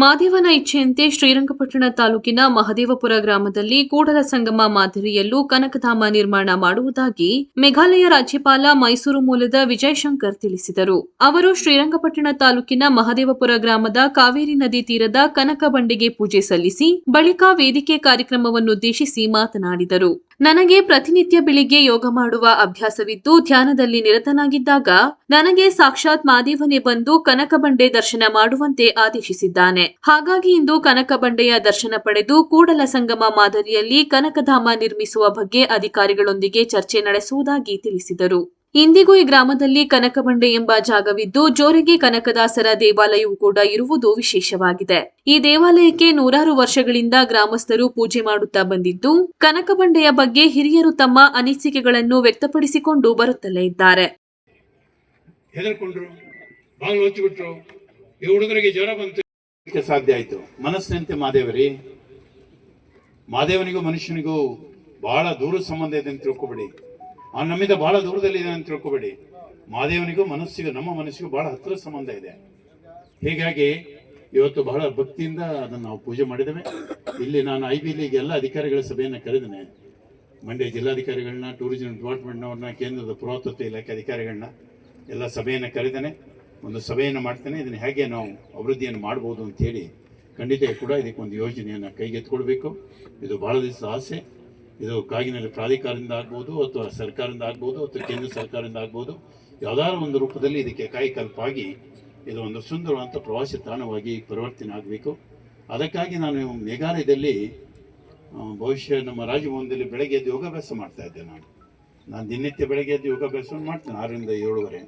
ಮಾದೇವನ ಇಚ್ಛೆಯಂತೆ ಶ್ರೀರಂಗಪಟ್ಟಣ ತಾಲೂಕಿನ ಮಹದೇವಪುರ ಗ್ರಾಮದಲ್ಲಿ ಕೂಡಲ ಸಂಗಮ ಮಾದರಿಯಲ್ಲೂ ಕನಕಧಾಮ ನಿರ್ಮಾಣ ಮಾಡುವುದಾಗಿ ಮೇಘಾಲಯ ರಾಜ್ಯಪಾಲ ಮೈಸೂರು ಮೂಲದ ವಿಜಯಶಂಕರ್ ತಿಳಿಸಿದರು. ಅವರು ಶ್ರೀರಂಗಪಟ್ಟಣ ತಾಲೂಕಿನ ಮಹದೇವಪುರ ಗ್ರಾಮದ ಕಾವೇರಿ ನದಿ ತೀರದ ಕನಕ ಬಂಡೆಗೆ ಪೂಜೆ ಸಲ್ಲಿಸಿ, ಬಳಿಕ ವೇದಿಕೆ ಕಾರ್ಯಕ್ರಮವನ್ನುದ್ದೇಶಿಸಿ ಮಾತನಾಡಿದರು. ನನಗೆ ಪ್ರತಿನಿತ್ಯ ಬೆಳಿಗ್ಗೆ ಯೋಗ ಮಾಡುವ ಅಭ್ಯಾಸವಿದ್ದು ಧ್ಯಾನದಲ್ಲಿ ನಿರತನಾಗಿದ್ದಾಗ ನನಗೆ ಸಾಕ್ಷಾತ್ ಮಾದೇವನೇ ಬಂದು ಕನಕಬಂಡೆ ದರ್ಶನ ಮಾಡುವಂತೆ ಆದೇಶಿಸಿದ್ದಾನೆ. ಹಾಗಾಗಿ ಇಂದು ಕನಕಬಂಡೆಯ ದರ್ಶನ ಪಡೆದು ಕೂಡಲ ಸಂಗಮ ಮಾದರಿಯಲ್ಲಿ ಕನಕಧಾಮ ನಿರ್ಮಿಸುವ ಬಗ್ಗೆ ಅಧಿಕಾರಿಗಳೊಂದಿಗೆ ಚರ್ಚೆ ನಡೆಸುವುದಾಗಿ ತಿಳಿಸಿದರು. ಇಂದಿಗೂ ಈ ಗ್ರಾಮದಲ್ಲಿ ಕನಕಬಂಡೆ ಎಂಬ ಜಾಗವಿದ್ದು ಜೋರಿಗೆ ಕನಕದಾಸರ ದೇವಾಲಯವು ಕೂಡ ಇರುವುದು ವಿಶೇಷವಾಗಿದೆ. ಈ ದೇವಾಲಯಕ್ಕೆ ನೂರಾರು ವರ್ಷಗಳಿಂದ ಗ್ರಾಮಸ್ಥರು ಪೂಜೆ ಮಾಡುತ್ತಾ ಬಂದಿದ್ದು ಕನಕಬಂಡೆಯ ಬಗ್ಗೆ ಹಿರಿಯರು ತಮ್ಮ ಅನಿಸಿಕೆಗಳನ್ನು ವ್ಯಕ್ತಪಡಿಸಿಕೊಂಡು ಬರುತ್ತಲೇ ಇದ್ದಾರೆ. ಸಾಧ್ಯ ಆಯ್ತು. ಮನಸ್ಸಿನಂತೆ ಮಾದೇವರಿ ಮಾದೇವನಿಗೂ ಮನುಷ್ಯನಿಗೂ ಬಹಳ ದೂರ ಸಂಬಂಧ ಇದೆ ಅಂತ ತಿಳ್ಕೊಬೇಡಿ. ಅವನು ನಮ್ಮಿಂದ ಬಹಳ ದೂರದಲ್ಲಿ ಇದೆ ಅಂತ ತಿಳ್ಕೊಬೇಡಿ. ಮಹಾದೇವನಿಗೂ ಮನಸ್ಸಿಗೂ, ನಮ್ಮ ಮನಸ್ಸಿಗೂ ಬಹಳ ಹತ್ತಿರ ಸಂಬಂಧ ಇದೆ. ಹೀಗಾಗಿ ಇವತ್ತು ಬಹಳ ಭಕ್ತಿಯಿಂದ ಅದನ್ನು ನಾವು ಪೂಜೆ ಮಾಡಿದ್ದೇವೆ. ಇಲ್ಲಿ ನಾನು ಐ ಬಿ ಎಲ್ಲ ಅಧಿಕಾರಿಗಳ ಸಭೆಯನ್ನು ಕರೆದೇನೆ ಮಂಡ್ಯ ಜಿಲ್ಲಾಧಿಕಾರಿಗಳನ್ನ, ಟೂರಿಸಂ ಡಿಪಾರ್ಟ್ಮೆಂಟ್ನವ್ರನ್ನ, ಕೇಂದ್ರದ ಪುರಾತತ್ವ ಇಲಾಖೆ ಅಧಿಕಾರಿಗಳನ್ನ ಎಲ್ಲ ಸಭೆಯನ್ನು ಕರೆದೇನೆ ಒಂದು ಸಭೆಯನ್ನು ಮಾಡ್ತೇನೆ. ಇದನ್ನು ಹೇಗೆ ನಾವು ಅಭಿವೃದ್ಧಿಯನ್ನು ಮಾಡ್ಬೋದು ಅಂತೇಳಿ ಖಂಡಿತ ಕೂಡ ಇದಕ್ಕೆ ಒಂದು ಯೋಜನೆಯನ್ನು ಕೈಗೆತ್ಕೊಳ್ಬೇಕು ಇದು ಭಾಳ ದಿವಸ ಆಸೆ. ಇದು ಕಾಗಿನಲ್ಲಿ ಪ್ರಾಧಿಕಾರದಿಂದ ಆಗ್ಬೋದು ಅಥವಾ ಸರ್ಕಾರದಿಂದ ಆಗ್ಬೋದು ಅಥವಾ ಕೇಂದ್ರ ಸರ್ಕಾರದಿಂದ ಆಗ್ಬೋದು, ಯಾವ್ದಾದ್ರು ಒಂದು ರೂಪದಲ್ಲಿ ಇದಕ್ಕೆ ಕಾಯಿಕಲ್ಪಾಗಿ ಇದು ಒಂದು ಸುಂದರವಾದಂಥ ಪ್ರವಾಸಿ ತಾಣವಾಗಿ ಪರಿವರ್ತನೆ ಆಗಬೇಕು. ಅದಕ್ಕಾಗಿ ನಾನು ಮೇಘಾಲಯದಲ್ಲಿ ಬಹುಶಃ ನಮ್ಮ ರಾಜಭವನದಲ್ಲಿ ಬೆಳಗ್ಗೆ ಎದ್ದು ಯೋಗಾಭ್ಯಾಸ ಮಾಡ್ತಾ ಇದ್ದೆ ನಾನು. ನಾನು ದಿನನಿತ್ಯ ಬೆಳಗ್ಗೆ ಎದ್ದು ಯೋಗಾಭ್ಯಾಸವನ್ನು ಮಾಡ್ತೇನೆ, ಆರರಿಂದ ಏಳುವರೆ.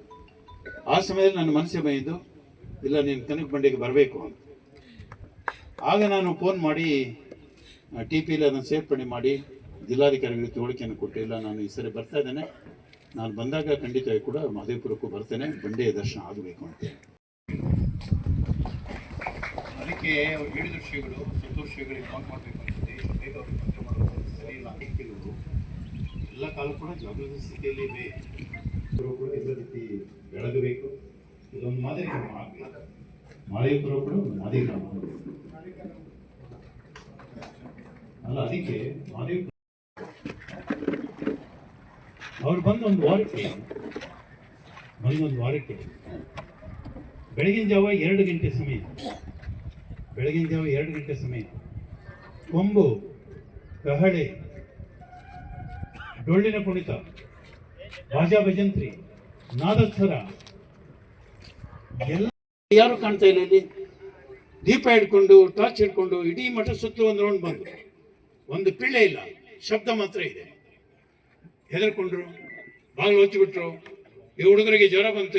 ಆ ಸಮಯದಲ್ಲಿ ನನ್ನ ಮನಸ್ಸಿಗೆ ಬಂದಿದ್ದು, ಇಲ್ಲ, ನೀನು ಕನಕ ಬಂಡೆಗೆ ಬರಬೇಕು ಅಂತ. ಆಗ ನಾನು ಫೋನ್ ಮಾಡಿ ಟಿ ಪಿಲಿ ಅದನ್ನು ಸೇರ್ಪಡೆ ಮಾಡಿ ಜಿಲ್ಲಾಧಿಕಾರಿಗಳಿಗೆ ತಿಳುವಳಿಕೆಯನ್ನು ಕೊಟ್ಟಿಲ್ಲ ನಾನು ಈ ಸರಿ ಬರ್ತಾ ಇದ್ದೇನೆ. ನಾನು ಬಂದಾಗ ಖಂಡಿತ ಕೂಡ ಮಹದೇವಪುರಕ್ಕೂ ಬರ್ತೇನೆ. ಬಂಡೆಯ ದರ್ಶನ ಆಗಬೇಕು ಅಂತ ಅದಕ್ಕೆ ಹೇಳಿದ ಶ್ರೀಗಳು ಸುತ್ತೂರು ಶ್ರೀಗಳಿಗೆ ಫೋನ್ ಮಾಡಬೇಕು ಬೇಗ ಸರಿ ಇಲ್ಲ ಎಲ್ಲ ಕಾಲ ಕೂಡ ಜಾಗೃತ ಸ್ಥಿತಿಯಲ್ಲಿ ಕೂಡ ಎಲ್ಲ ರೀತಿ ಬೆಳಗಬೇಕು. ಇದೊಂದು ಮಾದರಿ ಗ್ರಾಮ ಆಗಬೇಕು ಕೂಡ ಒಂದು ಮಾದರಿ ಗ್ರಾಮ ಅಲ್ಲ, ಅದಕ್ಕೆ ಮಾದೇವಪುರ ಅವ್ರು ಬಂದು ಒಂದು ವಾರಕ್ಕೆ, ಬಂದೊಂದು ವಾರಕ್ಕೆ, ಬೆಳಗಿನ ಜಾವ ಎರಡು ಗಂಟೆ ಸಮಯ ಬೆಳಗಿನ ಜಾವ ಎರಡು ಗಂಟೆ ಸಮಯ ಕೊಂಬು, ಕಹಳೆ, ಡೊಳ್ಳಿನ ಕುಣಿತ, ಬಾಜಾ ಭಜಂತ್ರಿ, ನಾದಸ್ವರ, ಎಲ್ಲ ಯಾರು ಕಾಣ್ತಾ ಇಲ್ಲ ಇಲ್ಲಿ? ದೀಪ ಹಿಡ್ಕೊಂಡು, ಟಾರ್ಚ್ ಹಿಡ್ಕೊಂಡು, ಇಡೀ ಮಠ ಸುತ್ತಲೂ ಒಂದು ರೌಂಡ್ ಬಂದು ಒಂದು ಪಿಳ್ಳೆ ಇಲ್ಲ. ಶಬ್ದ ಮಾತ್ರ ಇದೆ. ಹೆದರ್ಕೊಂಡ್ರು ಬಾಗಿಲು ಹೊತ್ತಿಬಿಟ್ರು ಈ ಹುಡುಗರಿಗೆ ಜ್ವರ ಬಂತು.